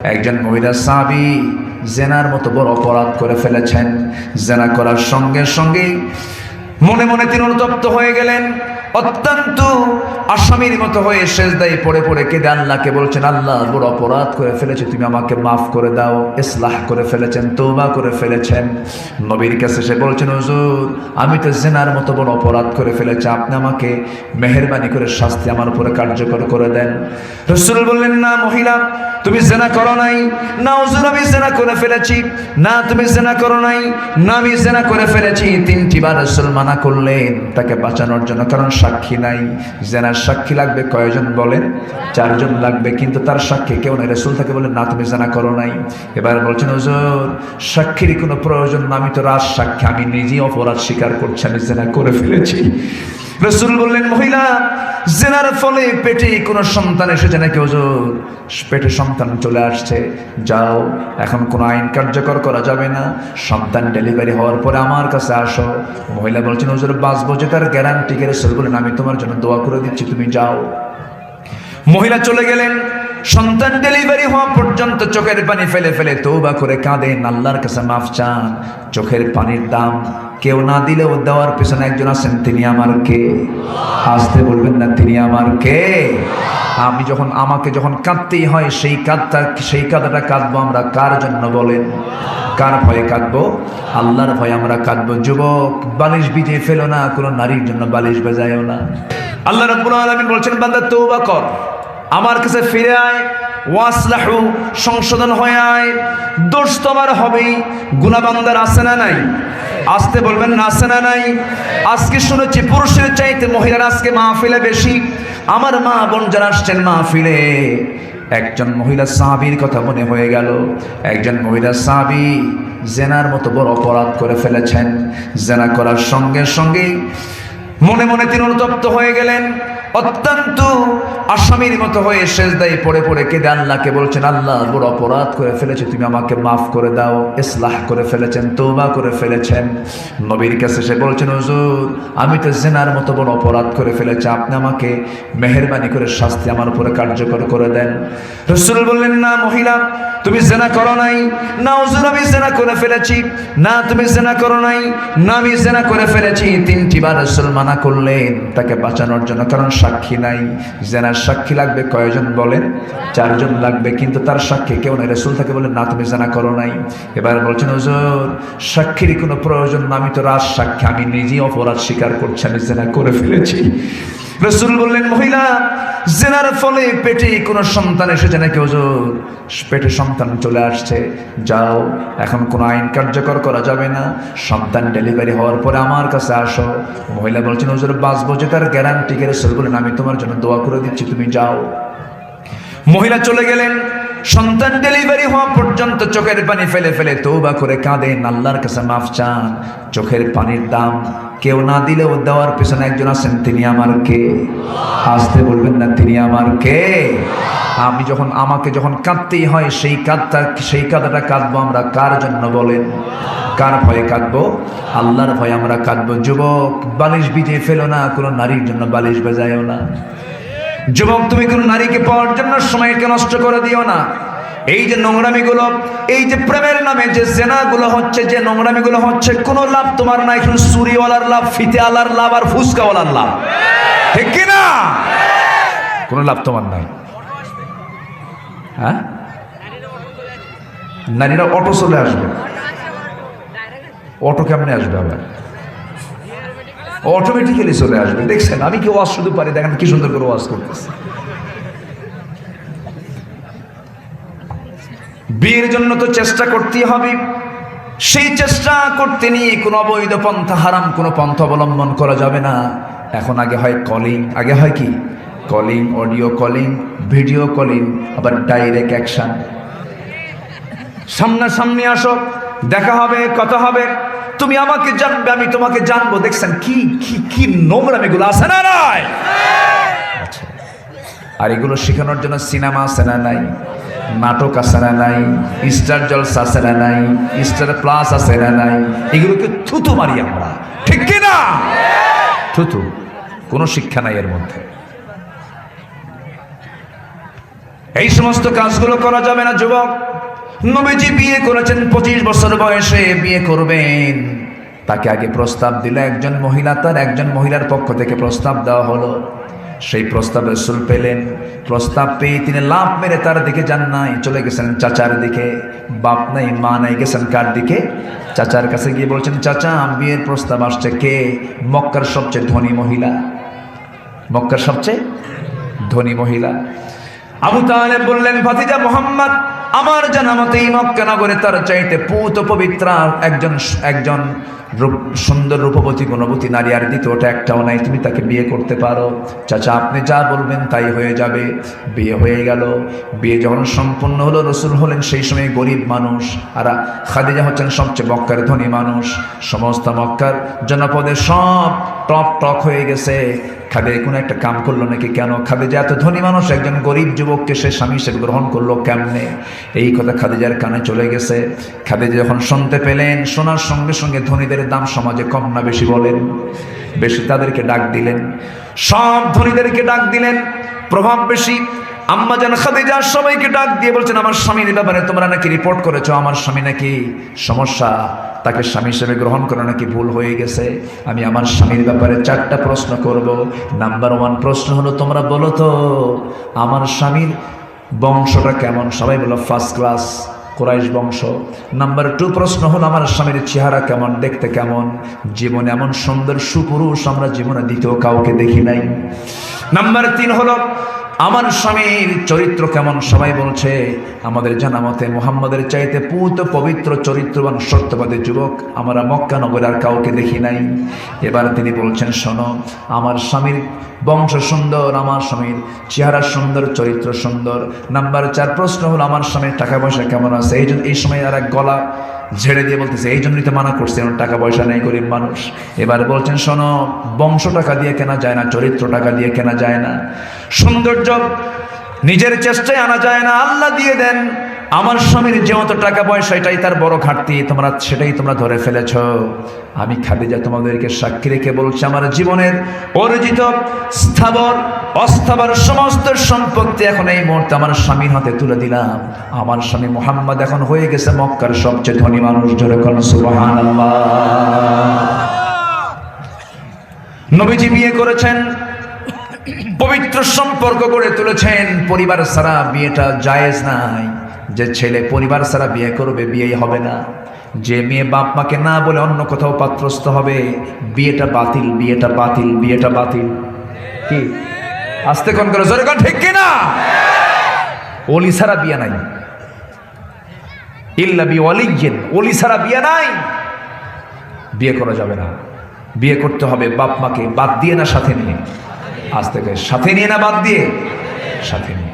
একজন মহিলা সাবি জেনার মতো বড় অপরাধ করে ফেলেছেন। জেনা করার সঙ্গে সঙ্গে মনে মনে তিনি অনুতপ্ত হয়ে গেলেন। অত্যন্ত আসামির মতো হয়ে শেষ দায়ী পড়ে পড়ে কেঁদে আল্লাহকে বলছেন, আল্লাহ, বড় অপরাধ করে ফেলেছে, তুমি আমাকে মাফ করে দাও, ইসলাহ করে ফেলেছেন তৌবা করে ফেলেছেন। নবীর কাছে সে বলছেন, হুজুর, আমি তো জেনার মতো বড় অপরাধ করে ফেলেছি, আপনি আমাকে মেহরবানি করে শাস্তি আমার উপরে কার্যকর করে দেন। রসুল বললেন, না মহিলা তুমি জেনা করো নাই। না, হুজুর, আমি জেনা করে ফেলেছি। না, তুমি জেনা করো নাই। না, আমি জেনা করে ফেলেছি। তিনটি বার রসুল মানা করলেন, তাকে বাঁচানোর জন্য, কারণ সাক্ষী নাই। জেনার সাক্ষী লাগবে কয়জন বলেন? চারজন লাগবে, কিন্তু তার সাক্ষী কেউ নাই। রসুল তাকে বলেন না, তুমি জেনা করো নাই। এবার বলছেন, হুজুর, সাক্ষীর কোনো প্রয়োজন না। আমি তো রাজ সাক্ষী। আমি নিজেই অপরাধ স্বীকার করছি, আমি জেনা করে ফেলেছি। রসুল বললেন, মহিলা, জেনার ফলে পেটে কোনো সন্তান এসেছে নাকি হুজুর? পেটে সন্তান চলে আসছে। যাও, এখন কোনো আইন কার্যকর করা যাবে না। সন্তান ডেলিভারি হওয়ার পরে আমার কাছে আসো। মহিলা বলছেন, হুজুর, বাঁচবো যে তার গ্যারান্টি কে? রসুল বলেন আমি তোমার জন্য দোয়া করে দিচ্ছি, তুমি যাও। মহিলা চলে গেলেন। সন্তান ডেলিভারি হওয়া পর্যন্ত চোখের পানি ফেলে ফেলে তৌবা করে কাঁদেন। আল্লাহর কাছে মাফ চান। চোখের পানির দাম কেউ না দিলেও দেওয়ার পেছনে একজন আছেন, তিনি আমার কে? আসতে বলবেন না, তিনি আমার কে? আমি যখন, আমাকে যখন কাঁদতেই হয়, সেই কাঁদটা, সেই কাঁদাটা কাঁদবো আমরা কার জন্য বলেন? কার ভয়ে কাঁদবো? আল্লাহর ভয়ে আমরা কাঁদবো। যুবক, বালিশ বিজে ফেলো না, কোনো নারীর জন্য বালিশ বেজায়ও না। আল্লাহ রাব্বুল আলামিন বলছেন, বান্দা তৌবা কর। আমার কাছে ফিরে আয়, ওয়াসলাহু, সংশোধন হয়ে আয়। দোষ তোমার হবেই। গুণাবান্দার আছে না নাই? আসতে বলবেন না আছে না, নাই। আজকে শুনেছি পুরুষের চাইতে মহিলার আজকে মাহফিলে বেশি। আমার মা বোন যারা আসছেন মাহফিলে, একজন মহিলা সাহাবির কথা মনে হয়ে গেল। একজন মহিলা সাহাবি জেনার মতো বড় অপরাধ করে ফেলেছেন। জেনা করার সঙ্গে সঙ্গে মনে মনে তিনি অনুতপ্ত হয়ে গেলেন। অত্যন্ত আসামির মতো হয়ে শেষ দায়ী পড়ে পড়ে কেঁদে আল্লাহকে বলছেন, আল্লাহ, বড় অপরাধ করে ফেলেছে, তুমি আমাকে মাফ করে দাও, ইসলাহ করে ফেলেছেন তৌবা করে ফেলেছেন। নবীর কাছে সে বলছেন, হুজুর, আমি তো জেনার মতো বড় অপরাধ করে ফেলেছি, আপনি আমাকে মেহরবানি করে শাস্তি আমার উপরে কার্যকর করে দেন। রসুল বললেন, না মহিলা, তুমি জেনা করো নাই, না হুজুর, আমি জেনা করে ফেলেছি, না তুমি জেনা করো নাই, না আমি জেনা করে ফেলেছি। তিনটি বার রসুল মানা করলেন, তাকে বাঁচানোর জন্য, কারণ সাক্ষী নাই। জেনার সাক্ষী লাগবে কয়জন বলেন? চারজন লাগবে, কিন্তু তার সাক্ষী কেউ নাই। রসুল তাকে বলেন না, তুমি জানা করো নাই। এবার বলছেন, হুজুর, সাক্ষীর কোনো প্রয়োজন না। আমি তো রাজ সাক্ষী। আমি নিজেই অপরাধ স্বীকার করছি, আমি জেনা করে ফেলেছি। রসুল বললেন, মহিলা, জেনার ফলে পেটে কোনো সন্তান এসেছে নাকি হুজুর? পেটে সন্তান চলে আসছে। যাও, এখন কোনো আইন কার্যকর করা যাবে না। সন্তান ডেলিভারি হওয়ার পরে আমার কাছে আসো। মহিলা বলছেন, হুজুর, বাঁচবো যে তার গ্যারান্টি কে? রসুল বলেন আমি তোমার জন্য দোয়া করে দিচ্ছি, তুমি যাও। মহিলা চলে গেলেন। সন্তান ডেলিভারি হওয়া পর্যন্ত চোখের পানি ফেলে ফেলে তৌবা করে কাঁদেন। আল্লাহর কাছে মাফ চান। চোখের পানির দাম কেউ না দিলেও দেওয়ার পেছনে একজন আছেন, তিনি আমার কে? আসতে বলবেন না, তিনি আমার কে? আমি যখন, আমাকে যখন কাঁদতেই হয়, সেই কাঁদটা, সেই কাঁদাটা কাঁদবো আমরা কার জন্য বলেন? কার ভয়ে কাঁদবো? আল্লাহর ভয়ে আমরা কাঁদবো। যুবক, বালিশ বিজে ফেলো না, কোনো নারীর জন্য বালিশ বেজায়ও না। যুবক, তুমি কোনো নারীকে পাওয়ার জন্য সময়কে নষ্ট করে দিও না। এই যে নোংরামিগুলো, এই যে প্রেমের নামে যে জেনাগুলো হচ্ছে, যে নোংরামিগুলো হচ্ছে, কোনো লাভ তোমার নাই, শুধু সুরিওয়ালার লাভ, ফিতেওয়ালার লাভ আর ফুসকাওয়ালার লাভ। ঠিক কি না? কোনো লাভ তোমার নাই। হ্যাঁ? নারীরা অটো চলে আসবে। অটো কেমনে আসবে আবার? অটোমেটিক্যালি চলে আসবে। দেখছেন, আমি কি ওয়াজ শুধু পারি, দেখেন কি সুন্দর করে ওয়াজ করতেছে। বিয়ের জন্য তো চেষ্টা করতেই হবে। সেই চেষ্টা করতে নিয়ে কোনো অবৈধ পন্থা হারাম, কোনো পন্থা অবলম্বন করা যাবে না। এখন আগে হয় কলিং আগে হয় কি? Calling audio calling video calling আবার ডাইরেক্ট অ্যাকশন সামনাসামনি আসো, দেখা হবে, কথা হবে। তুমি আমাকে জানবে, আমি তোমাকে জানব। দেখছেন কি কি কি নোংরাম এগুলো, আছে না নাই? আচ্ছা। আর এগুলো শেখানোর জন্য সিনেমা আছে না নাই? নাটক আছে না নাই স্টার জলস আছে না নাই স্টার প্লাস আছে না নাই, এগুলোকে থুতু মারি আমরা। ঠিক কি না? থুতু, কোনো শিক্ষা নাই এর মধ্যে। এই সমস্ত কাজগুলো করা যাবে না, যুবক। নবীজি বিয়ে করেছেন, পঁচিশ বছর বয়সে বিয়ে করবেন। তাকে আগে প্রস্তাব দিল, একজন মহিলা তার, একজন মহিলার পক্ষ থেকে প্রস্তাব দেওয়া হলো। সেই প্রস্তাব রসুল পেলেন। প্রস্তাব পেয়ে তিনি লাভ মেরে তার দিকে যান নাই, চলে গেছেন চাচার দিকে। বাপ নাই, মা নাই, গেছেন কার দিকে? চাচার কাছে গিয়ে বলছেন, চাচা, বিয়ের প্রস্তাব আসছে কে? মক্কার সবচেয়ে ধনী মহিলা। মক্কার সবচেয়ে ধনী মহিলা। আবু তাহলে বললেন, ভাতিজা মোহাম্মদ আমার জানা মতে এই মক্কা নগরে তার চাইতে পুত পবিত্র একজন একজন সুন্দর রূপবতী, গুণবতী নারী, আর দ্বিতীয়টা একটাও নাই। তুমি তাকে বিয়ে করতে পারো। চাচা, আপনি যা বলবেন তাই হয়ে যাবে। বিয়ে হয়ে গেল। বিয়ে যখন সম্পূর্ণ হলো, রসুল হলেন সেই সময় গরিব মানুষ। আর খাদিজা হচ্ছেন সবচেয়ে মক্কার ধনী মানুষ। সমস্ত মক্কার জনপদে সব টপ টক হয়ে গেছে। খাদে কোনো একটা কাম করল নাকি কেন? খাদিজা এত ধনী মানুষ, একজন গরিব যুবককে সে স্বামী হিসেবে গ্রহণ করল কেমনে? এই কথা খাদিজার কানে চলে গেছে। খাদিজা যখন শুনতে পেলেন, শোনার সঙ্গে সঙ্গে ধনীদের দাম সমাজে কম না বেশি বলেন। বেশি তাদেরকে ডাক দিলেন। সব ধনীদেরকে ডাক দিলেন। প্রভাব বেশি। আম্মা জান খাদিজা সবাইকে ডাক দিয়ে বলছেন, আমার স্বামীর ব্যাপারে তোমরা নাকি রিপোর্ট করেছ? আমার স্বামী নাকি সমস্যা। তাকে স্বামী হিসেবে গ্রহণ করা নাকি ভুল হয়ে গেছে। আমি আমার স্বামীর ব্যাপারে চারটা প্রশ্ন করব। নাম্বার ওয়ান প্রশ্ন হলো, তোমরা বলো তো, আমার স্বামীর বংশটা কেমন? সবাই বলো ফার্স্ট ক্লাস কোরাইশ বংশ। নাম্বার টু প্রশ্ন হলো, আমার স্বামীর চেহারা কেমন, দেখতে কেমন? জীবনে এমন সুন্দর সুপুরুষ আমরা জীবনে দ্বিতীয় কাউকে দেখি নাই। নাম্বার তিন হলো, আমার স্বামীর চরিত্র কেমন? সবাই বলছে, আমাদের জানা মতে মোহাম্মদের চাইতে পুত, পবিত্র, চরিত্রবান, সত্যবাদী যুবক আমরা মক্কা নগর আর কাউকে দেখি নাই। এবার তিনি বলছেন, শোনো, আমার স্বামীর বংশ সুন্দর, আমার স্বামীর চেহারা সুন্দর, চরিত্র সুন্দর। নাম্বার চার প্রশ্ন হলো, আমার স্বামীর টাকা পয়সা কেমন আছে? এই জন্য এই সময় আর এক গলা ঝেড়ে দিয়ে বলতেছে, এই জন্যই তো মানা করছে ওর টাকা পয়সা নেই গরিব মানুষ। এবার বলছেন, শোনো, বংশ টাকা দিয়ে কেনা যায় না, চরিত্র টাকা দিয়ে কেনা যায় না। সৌন্দর্য নিজের চেষ্টায় আনা যায় না, আল্লাহ দিয়ে দেন। আমার স্বামীর যে মতো টাকা পয়সা, এটাই তার বড় ঘাটতি। তোমরা সেটাই তোমরা ধরে ফেলেছ। আমি খাদিজা তোমাদেরকে সাক্ষী রেখে বলছি, আমার জীবনের অর্জিত স্থাবর, অস্থাবর সমস্ত সম্পত্তি এখন এই মুহূর্তে আমার স্বামীর হাতে তুলে দিলাম। আমার স্বামী মোহাম্মদ এখন হয়ে গেছে মক্কার সবচেয়ে ধনী মানুষ কোন সুবহানাল্লাহ। নবীজি বিয়ে করেছেন, পবিত্র সম্পর্ক গড়ে তুলেছেন। পরিবার ছাড়া বিয়েটা জায়েজ নাই। যে ছেলে পরিবার ছাড়া বিয়ে করবে, বিয়েই হবে না। যে মেয়ে বাপ মাকে না বলে অন্য কোথাও পাত্রস্থ হবে, বিয়েটা বাতিল বিয়েটা বাতিল বিয়েটা বাতিল। কি? আস্তে কোন করে, জোরে কোন, ঠিক কিনা ওলি ছাড়া বিয়ে নাই। ইল্লা বি অলিগেন ওলি ছাড়া বিয়ে নাই। বিয়ে করা যাবে না। বিয়ে করতে হবে বাপ মাকে, বাদ দিয়ে না সাথে নিয়ে? আজ থেকে সাথে নিয়ে না বাদ দিয়ে? সাথে নিয়ে।